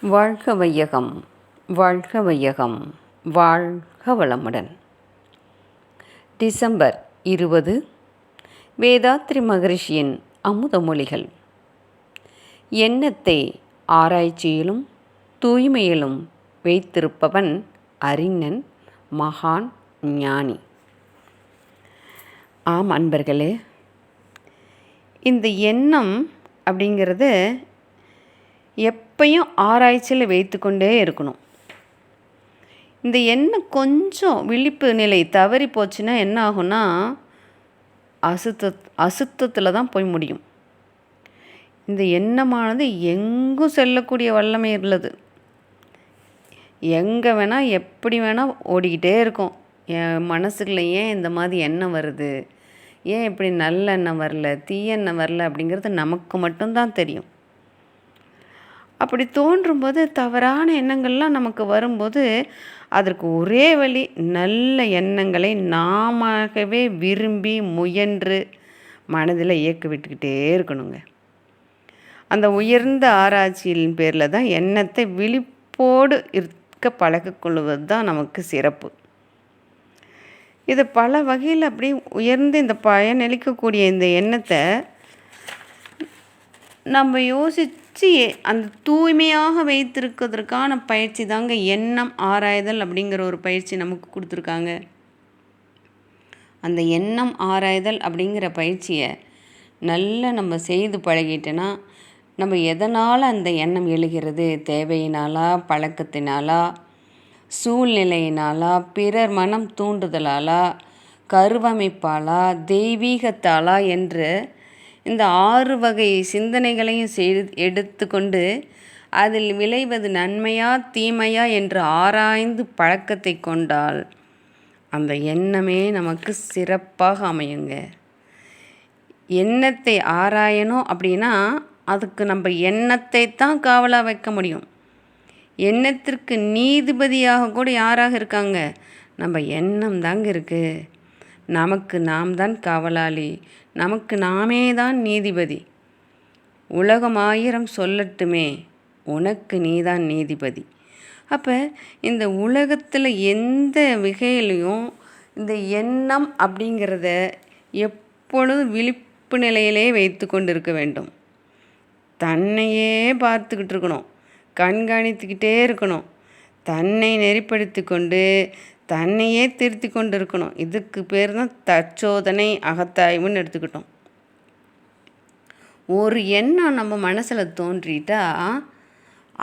வாழ்க வையகம் வாழ்க வையகம் வாழ்க வளமுடன். டிசம்பர் இருபது வேதாத்ரி மகரிஷியின் அமுத மொழிகள். எண்ணத்தை ஆராய்ச்சியிலும் தூய்மையிலும் வைத்திருப்பவன் அறிஞன் மகான் ஞானி. ஆம் அன்பர்களே இந்த எண்ணம் அப்படிங்கிறது எப்பையும் ஆராய்ச்சியில் வைத்துக்கொண்டே இருக்கணும். இந்த எண்ணம் கொஞ்சம் விழிப்பு நிலை தவறி போச்சுன்னா என்ன ஆகும்னா அசுத்த அசுத்தத்தில் தான் போய் முடியும். இந்த எண்ணமானது எங்கும் செல்லக்கூடிய வல்லமை உள்ளது. எங்கே வேணால் எப்படி வேணால் ஓடிக்கிட்டே இருக்கும். என் மனசுக்குள்ள ஏன் இந்த மாதிரி எண்ணம் வருது? ஏன் இப்படி நல்ல எண்ணம் வரல தீயெண்ணம் வரல அப்படிங்கிறது நமக்கு மட்டும்தான் தெரியும். அப்படி தோன்றும்போது தவறான எண்ணங்கள்லாம் நமக்கு வரும்போது அதற்கு ஒரே வழி நல்ல எண்ணங்களை நாமவே விரும்பி முயன்று மனதில் இயக்க விட்டுக்கிட்டே இருக்கணுங்க. அந்த உயர்ந்த ஆராய்ச்சியின் பேரில் தான் எண்ணத்தை விழிப்போடு இருக்க பழகிக்கொள்வது தான் நமக்கு சிறப்பு. இது பல வகையில் அப்படி உயர்ந்து இந்த பயனளிக்கக்கூடிய இந்த எண்ணத்தை நம்ம யோசி யோசித்து அந்த தூய்மையாக வைத்திருக்கிறதுக்கான பயிற்சி தாங்க எண்ணம் ஆராய்தல் அப்படிங்கிற ஒரு பயிற்சி நமக்கு கொடுத்துருக்காங்க. அந்த எண்ணம் ஆராய்தல் அப்படிங்கிற பயிற்சியை நல்லா நம்ம செய்து பழகிட்டோன்னா நம்ம எதனால் அந்த எண்ணம் எழுகிறது? தேவையினாலா பழக்கத்தினாலா சூழ்நிலையினாலா பிறர் மனம் தூண்டுதலாலா கருவமைப்பாலா தெய்வீகத்தாலா என்று இந்த ஆறு வகை சிந்தனைகளையும் செய் எடுத்துக்கொண்டு அதில் விளைவது நன்மையா தீமையா என்று ஆராய்ந்து பழக்கத்தை கொண்டால் அந்த எண்ணமே நமக்கு சிறப்பாக அமையுங்க. எண்ணத்தை ஆராயணும் அப்படின்னா அதுக்கு நம்ம எண்ணத்தை தான் காவலாக வைக்க முடியும். எண்ணத்திற்கு நீதிபதியாக கூட யாராக இருக்காங்க? நம்ம எண்ணம் தாங்க இருக்குது நமக்கு நாம் தான் காவலாளி. நமக்கு நாமே தான் நீதிபதி. உலகம் ஆயிரம் சொல்லட்டுமே உனக்கு நீதான் நீதிபதி. அப்போ இந்த உலகத்தில் எந்த வகையிலையும் இந்த எண்ணம் அப்படிங்கிறத எப்பொழுதும் விழிப்பு நிலையிலே வைத்து கொண்டு இருக்க வேண்டும். தன்னையே பார்த்துக்கிட்டு இருக்கணும். கண்காணித்துக்கிட்டே இருக்கணும். தன்னை நெறிப்படுத்தி கொண்டு தன்னையே திருத்தி கொண்டு இருக்கணும் இதுக்கு பேர் தான் தற்சோதனை அகத்தாய்வுன்னு எடுத்துக்கிட்டோம். ஒரு எண்ணம் நம்ம மனசில் தோன்றிட்டா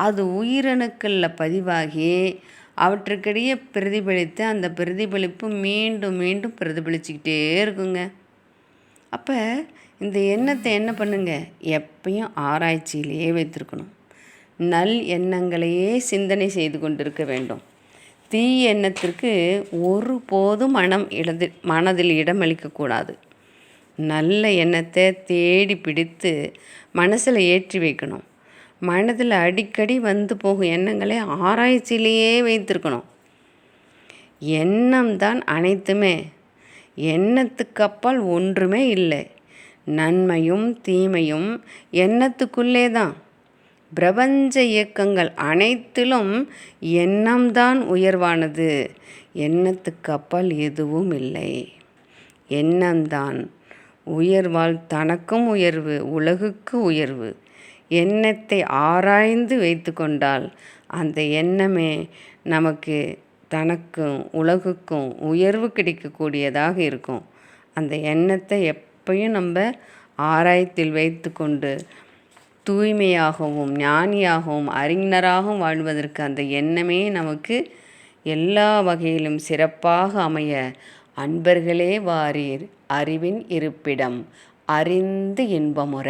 அது உயிரணுக்களில் பதிவாகி அவற்றுக்கிடையே பிரதிபலித்து அந்த பிரதிபலிப்பு மீண்டும் மீண்டும் பிரதிபலிச்சுக்கிட்டே இருக்குங்க. அப்போ இந்த எண்ணத்தை என்ன பண்ணுங்க? எப்பயும் ஆராய்ச்சியிலேயே வைத்திருக்கணும். நல் எண்ணங்களையே சிந்தனை செய்து கொண்டிருக்க வேண்டும். தீய எண்ணத்திற்கு ஒருபோதும் மனம் இடது மனதில் இடமளிக்கக்கூடாது நல்ல எண்ணத்தை தேடி பிடித்து மனசில் ஏற்றி வைக்கணும். மனதில் அடிக்கடி வந்து போகும் எண்ணங்களை ஆராய்ச்சியிலேயே வைத்திருக்கணும். எண்ணம் தான் அனைத்துமே. எண்ணத்துக்கு அப்பால் ஒன்றுமே இல்லை. நன்மையும் தீமையும் எண்ணத்துக்குள்ளே தான் பிரபஞ்ச இயக்கங்கள் அனைத்திலும் எண்ணம்தான் உயர்வானது. எண்ணத்துக்கு அப்பால் எதுவும் இல்லை. எண்ணம்தான் உயர்வால் தனக்கும் உயர்வு உலகுக்கு உயர்வு. எண்ணத்தை ஆராய்ந்து வைத்து கொண்டால் அந்த எண்ணமே நமக்கு தனக்கும் உலகுக்கும் உயர்வு கிடைக்கக்கூடியதாக இருக்கும். அந்த எண்ணத்தை எப்பயும் நம்ம ஆராயத்தில் வைத்து கொண்டு தூய்மையாகவும் ஞானியாகவும் அறிஞராகவும் வாழ்வதற்கு அந்த எண்ணமே நமக்கு எல்லா வகையிலும் சிறப்பாக அமைய அன்பர்களே வாரீர் அறிவின் இருப்பிடம் அறிந்து இன்பமுற.